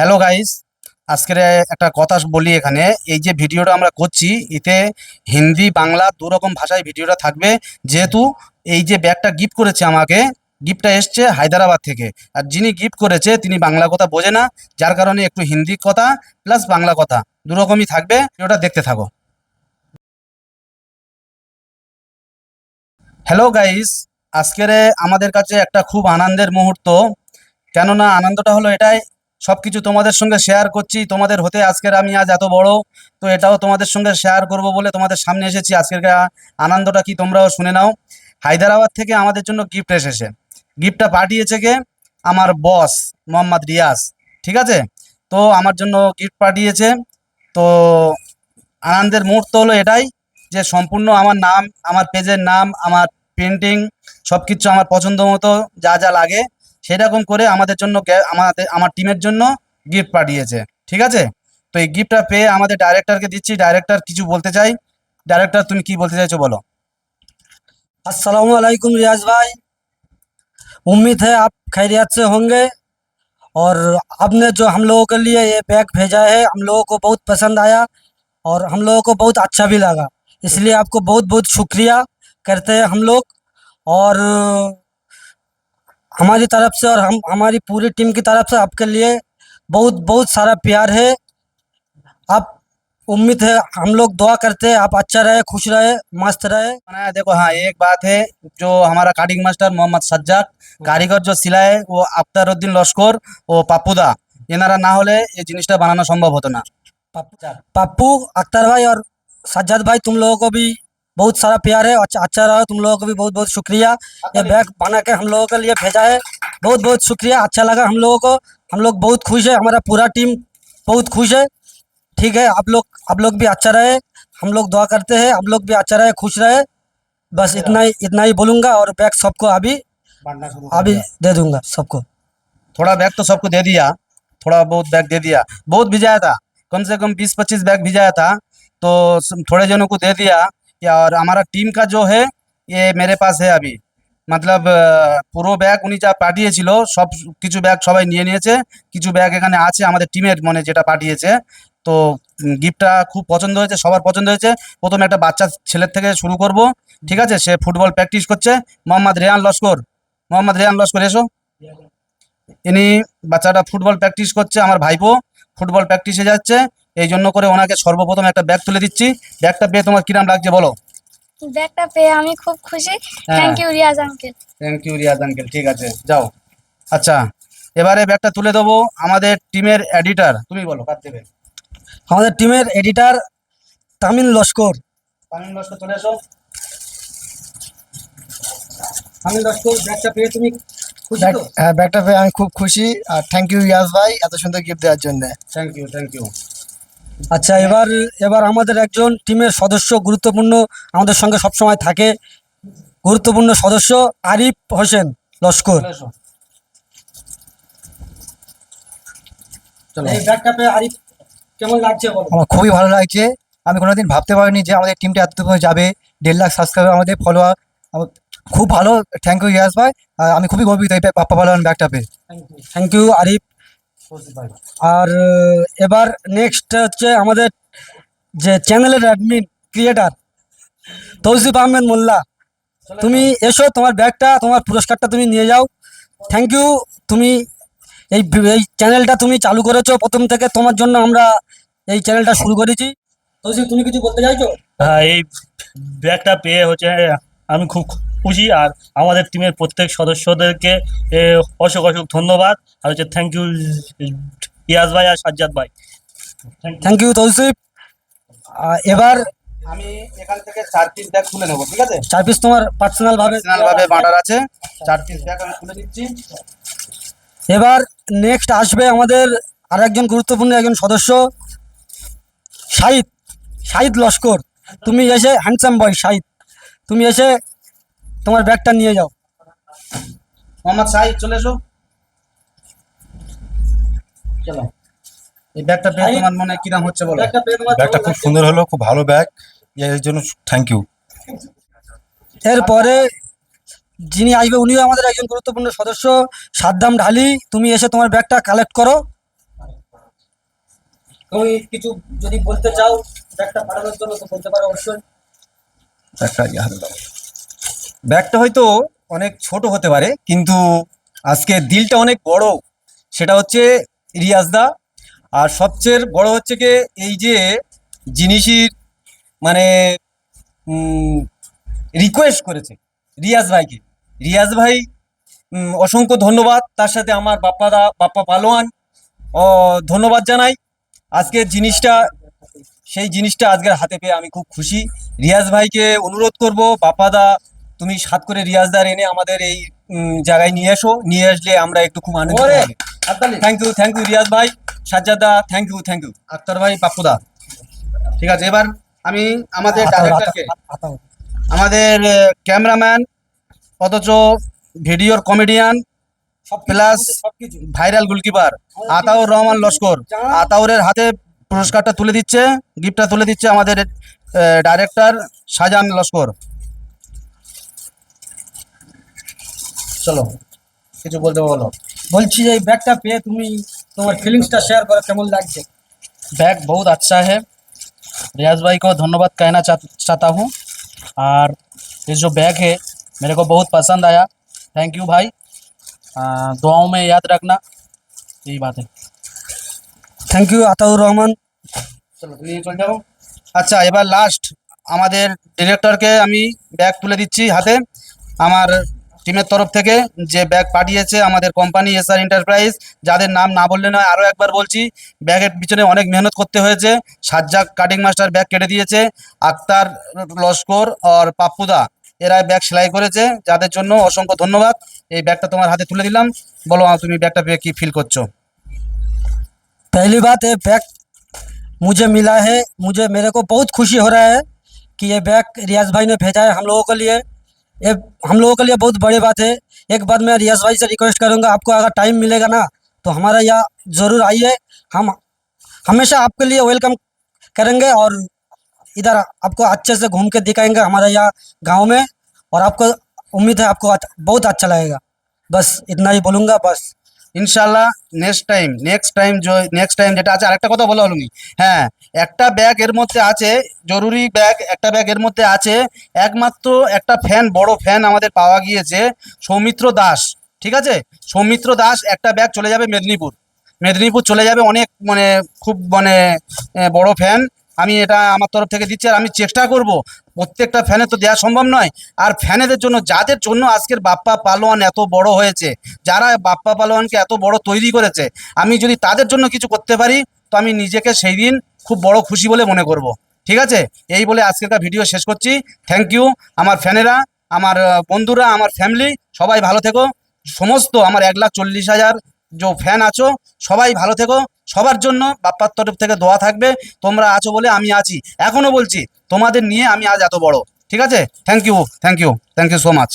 Hello guys আজকের একটা কথা বলি এখানে। এই যে ভিডিওটা আমরা করছি, এতে হিন্দি, বাংলা দু রকম ভাষায় ভিডিওটা থাকবে। যেহেতু এই যে ব্যাগটা গিফট করেছে আমাকে গিফটটা এসছে হায়দ্রাবাদ থেকে। আর যিনি গিফট করেছে, তিনি বাংলা কথা বোঝে না। যার কারণে একটু হিন্দি কথা প্লাস বাংলা কথা দু রকমই থাকবে। ভিডিওটা দেখতে থাকো। হ্যালো গাইস আজকের আমাদের কাছে একটা খুব আনন্দের মুহূর্ত। কেননা আনন্দটা হলো এটাই সবকিছু তোমাদের সঙ্গে শেয়ার করছি। তোমাদের হতে আজকের আমি আজ এত বড়, তো এটাও তোমাদের সঙ্গে শেয়ার করব বলে তোমাদের সামনে এসেছি। আজকের আনন্দটা কি তোমরাও শুনে নাও। হায়দ্রাবাদ থেকে আমাদের জন্য গিফট এসেছে। গিফটটা পাঠিয়েছে কে? আমার বস মোহাম্মদ রিয়াজ। ঠিক আছে? তো আমার জন্য গিফট পাঠিয়েছে। তো আনন্দের মুহূর্ত হলো এটাই যে সম্পূর্ণ আমার নাম, আমার পেজের নাম, আমার পেন্টিং সব কিছু আমার পছন্দ মতো যা যা লাগে সেরকম করে আমাদের জন্য গে- আমাদের আমার টিমের জন্য গিফট পাঠিয়েছে ঠিক আছে তো এই গিফটটা পেয়ে আমাদের ডাইরেক্টরকে দিচ্ছি ডাইরেক্টর কিছু বলতে চাই ডাইরেক্টর তুমি কি বলতে চাইছো বলো अस्सलाम वालेकुम रियाज भाई उम्मीद है आप खैरियत से होंगे और आपने जो हम लोगों के लिए ये बैग भेजा है हम लोगों को बहुत पसंद आया और हम लोगों को बहुत अच्छा भी लगा इसलिए आपको बहुत बहुत शुक्रिया करते हैं हम लोग और हमारी तरफ से और हम हमारी पूरी टीम की तरफ से आपके लिए बहुत बहुत सारा प्यार है आप उम्मीद है हम लोग दुआ करते हैं आप अच्छा रहे खुश रहे मस्त रहे बनाया देखो हाँ एक बात है जो हमारा काटिंग मास्टर मोहम्मद सज्जाद কারিগর जो सिलाए वो আক্তার উদ্দিন লস্কর ও পাপ্পুদা এনারা না হলে এই জিনিসটা বানানো সম্ভব হতো না पप्पू पप्पू अख्तर भाई और सज्जाद भाई तुम लोगों को भी बहुत सारा प्यार है अच्छा अच्छा रहो तुम लोगों को भी बहुत बहुत शुक्रिया। ये बैग बना के हम लोगों के लिए भेजा है बहुत बहुत शुक्रिया अच्छा लगा हम लोगों को। हम लोग बहुत खुश है हमारा पूरा टीम बहुत खुश है। ठीक है आप लोग आप लोग भी अच्छा रहे हम लोग दुआ करते हैं आप लोग भी अच्छा रहे खुश रहे। बस इतना ही इतना ही बोलूँगा और बैग सबको अभी अभी दे दूँगा सबको। थोड़ा बैग तो सबको दे दिया थोड़ा बहुत बैग दे दिया। बहुत भिजाया था कम से कम बीस पच्चीस बैग भिजाया था तो थोड़े जनों को दे दिया। या और हमारा टीम का जो है ये मेरे पास है अभी মতলব আহ, পুরো ব্যাগ উনি যা পাঠিয়েছিল সব কিছু ব্যাগ সবাই নিয়ে নিয়েছে কিছু ব্যাগ এখানে আছে আমাদের টিমের মানে যেটা পাঠিয়েছে তো গিফটটা খুব পছন্দ হয়েছে সবার পছন্দ হয়েছে প্রথমে একটা বাচ্চা ছেলের থেকে শুরু করব ঠিক আছে সে ফুটবল প্র্যাকটিস করছে মোহাম্মদ রেহান লস্কর মোহাম্মদ রেহান লস্কর এসো ইনি বাচ্চাটা ফুটবল প্র্যাকটিস করছে আমার ভাইপো ফুটবল প্র্যাকটিসে যাচ্ছে এই জন্য করে ওনাকে সর্বপ্রথম একটা ব্যাগ তুলে দিচ্ছি। ব্যাগটা পেয়ে তোমার কিরাম লাগছে বলো? ব্যাগটা পেয়ে আমি খুব খুশি। Thank you Riaz uncle thank you Riaz uncle ঠিক আছে যাও। আচ্ছা এবারে ব্যাগটা তুলে দেবো আমাদের টিমের এডিটর তুমি বলো কার দেবে? আমাদের টিমের এডিটার তামিল লস্কর। তামিল লস্কর চলে এসো তামিল লস্কর ব্যাগটা পেয়ে তুমি হ্যাঁ ব্যাগটা পেয়ে আমি খুব খুশি। আর থ্যাংক ইউ ইয়াস ভাই এত সুন্দর গিফট দেওয়ার জন্য। থ্যাংক ইউ থ্যাংক ইউ আচ্ছা এবার এবার আমাদের একজন টিমের সদস্য গুরুত্বপূর্ণ আমাদের সঙ্গে সবসময় থাকে। গুরুত্বপূর্ণ সদস্য আরিফ হোসেন লস্কর। আরিফ কেমন লাগছে আমার খুবই ভালো লাগছে। আমি কোনোদিন ভাবতে পারিনি যে আমাদের টিমটা এত যাবে। দেড় লাখ সাবস্ক্রাইবার আমাদের ফলোয়ার খুব ভালো। থ্যাংক ইউ ইয়াস ভাই। আর আমি খুবই গর্বিত এই পাপ্পা পালোয়ান ব্যাগটা পেয়ে। Thank you Arif. আর এবার নেক্সট হচ্ছে আমাদের যে চ্যানেলের অ্যাডমিন ক্রিয়েটার তৌসিফ আহমেদ মোল্লা। তুমি এসো, তোমার ব্যাগটা, তোমার পুরস্কারটা তুমি নিয়ে যাও। থ্যাংক ইউ তুমি এই এই চ্যানেলটা তুমি চালু করেছ। প্রথম থেকে তোমার জন্য আমরা এই চ্যানেলটা শুরু করেছি। তৌসিফ, তুমি কিছু বলতে চাইছো? হ্যাঁ এই ব্যাগটা পেয়ে হচ্ছে, আমি খুব খুশি আর আমাদের টিমের প্রত্যেক সদস্যদেরকে এ, অসংখ্য অসংখ্য ধন্যবাদ। আর হচ্ছে থ্যাংক ইউ ইয়াস ভাই আর সাজ্জাদ ভাই। Thank you Tausif. এবার আমি এখান থেকে চার পিস ব্যাগ তুলে নেব ঠিক আছে? চার পিস তোমার পার্সোনাল ভাবে পার্সোনাল ভাবে বাটার আছে। চার পিস ব্যাগ আমি তুলে দিচ্ছি এবার নেক্সট আসবে আমাদের আর একজন গুরুত্বপূর্ণ একজন সদস্য শাহিদ। শাহিদ লস্কর। তুমি এসে হ্যান্ডসাম বয় শাহিদ। তুমি এসে তোমার ব্যাগটা নিয়ে যাও। মোহাম্মদ সাহিদ চলে এসো। চলো। এই ব্যাগটা পেয়ে তোমার মনে কিরাম হচ্ছে বলো? ব্যাগটা খুব সুন্দর হলো খুব ভালো ব্যাগ। এর জন্য থ্যাংক ইউ এরপরে যিনি আসবে উনিও আমাদের একজন গুরুত্বপূর্ণ সদস্য সাদ্দাম ঢালি। তুমি এসে তোমার ব্যাগটা কালেক্ট করো। তুমি কিছু যদি বলতে চাও ব্যাগটা পাঠানোর জন্য তো বলতে পারো অবশ্যই। একটা ইয়ে। ব্যাগটা হয়তো অনেক ছোট হতে পারে, কিন্তু আজকে দিলটা অনেক বড়। সেটা হচ্ছে রিয়াজদা। আর সবচেয়ে বড় হচ্ছে কি এই যে জিনিসের মানে রিকোয়েস্ট করেছে রিয়াজ ভাইকে। রিয়াজ ভাই অসংখ্য ধন্যবাদ। তার সাথে আমার বাপ্পা দা বাপ্পা পালোয়ান, ও, ধন্যবাদ জানাই। আজকের জিনিসটা, সেই জিনিসটা আজকের হাতে পেয়ে আমি খুব খুশি। রিয়াজ ভাইকে অনুরোধ করব বাপাদা তুমি সাত করে রিয়াজদার এনে আমাদের এই জায়গায় নিয়ে এসো। নিয়ে আসলে আমরা একটু খুব আনন্দ thank you thank you Riaz ভাই। Sajjada thank you thank you Akhtar ভাই পাপ্পুদা ঠিক আছে এবার আমি আমাদের ডাইরেক্টরকে। আমাদের ক্যামেরাম্যান অথচ ভিডিওর comedian plus viral goalkeeper Ataur Rahman Laskar. আতাউরের হাতে পুরস্কারটা তুলে দিচ্ছে গিফটটা তুলে দিচ্ছে আমাদের ডাইরেক্টর শাহজাহান লস্কর। চলো কিছু বলতে বলো বলছি যে এই ব্যাগটা পেয়ে তুমি তোমার ফিলিংসটা শেয়ার করো কেমন লাগছে बैग बहुत अच्छा है रियाज भाई को धन्यवाद कहना चाह, चाहता हूँ और ये जो बैग है मेरे को बहुत पसंद आया थैंक यू भाई आ, दुआओं में याद रखना यही बात है থ্যাংক ইউ আতাউর রহমান চলো নিয়ে চলে যাবো আচ্ছা এবার লাস্ট আমাদের ডিরেক্টরকে আমি ব্যাগ তুলে দিচ্ছি হাতে আমার টিমের তরফ থেকে যে ব্যাগ পাঠিয়েছে আমাদের কোম্পানি এসআর এন্টারপ্রাইজ যাদের নাম না বললে নয় আরও একবার বলছি ব্যাগের পিছনে অনেক মেহনত করতে হয়েছে সাজ্জাক কাটিং মাস্টার ব্যাগ কেটে দিয়েছে আক্তার লস্কর আর পাপ্পুদা এরা ব্যাগ সেলাই করেছে যাদের জন্য অসংখ্য ধন্যবাদ এই ব্যাগটা তোমার হাতে তুলে দিলাম বলো আহ, তুমি ব্যাগটা পেয়ে কি ফিল করছো पहली बात ये बैग मुझे मिला है मुझे मेरे को बहुत खुशी हो रहा है कि ये बैग रियाज भाई ने भेजा है हम लोगों के लिए ये हम लोगों के लिए बहुत बड़ी बात है। एक बात मैं रियाज भाई से रिक्वेस्ट करूँगा, आपको अगर टाइम मिलेगा ना तो हमारा यहाँ ज़रूर आइए। हम हमेशा आपके लिए वेलकम करेंगे और इधर आपको अच्छे से घूम के दिखाएँगे हमारे यहाँ गाँव में। और आपको उम्मीद है आपको बहुत अच्छा लगेगा। बस इतना ही बोलूँगा, बस। ইনশাল্লাহ next time next time next time যেটা আছে, আরেকটা কথা বলা হলো নি হ্যাঁ একটা ব্যাগ এর মধ্যে আছে, জরুরি ব্যাগ একটা ব্যাগ এর মধ্যে আছে, একমাত্র একটা ফ্যান বড় ফ্যান আমাদের পাওয়া গিয়েছে, সৌমিত্র দাস। ঠিক আছে? সৌমিত্র দাস একটা ব্যাগ চলে যাবে মেদিনীপুর। মেদিনীপুর চলে যাবে অনেক মানে খুব মানে বড় ফ্যান আমি এটা আমার তরফ থেকে দিচ্ছি আর আমি চেষ্টা করব, প্রত্যেকটা ফ্যানে তো দেওয়া সম্ভব নয়। আর ফ্যানেদের জন্য, যাদের জন্য আজকের বাপ্পা পালোয়ান এত বড় হয়েছে, যারা বাপ্পা পালোয়ানকে এত বড় তৈরি করেছে, আমি যদি তাদের জন্য কিছু করতে পারি, তো আমি নিজেকে সেই দিন খুব বড় খুশি বলে মনে করব। ঠিক আছে? এই বলে আজকেরকার ভিডিও শেষ করছি। থ্যাংক ইউ আমার ফ্যানেরা, আমার বন্ধুরা, আমার ফ্যামিলি সবাই ভালো থেকো। সমস্ত আমার এক লাখ চল্লিশ হাজার যে ফ্যান আছো, সবাই ভালো থেকো। সবার জন্য বাপ্পার তরফ থেকে দোয়া থাকবে। তোমরা আছো বলে আমি আছি। এখনও বলছি, তোমাদের নিয়ে আমি আজ এত বড়। ঠিক আছে? Thank you thank you thank you so much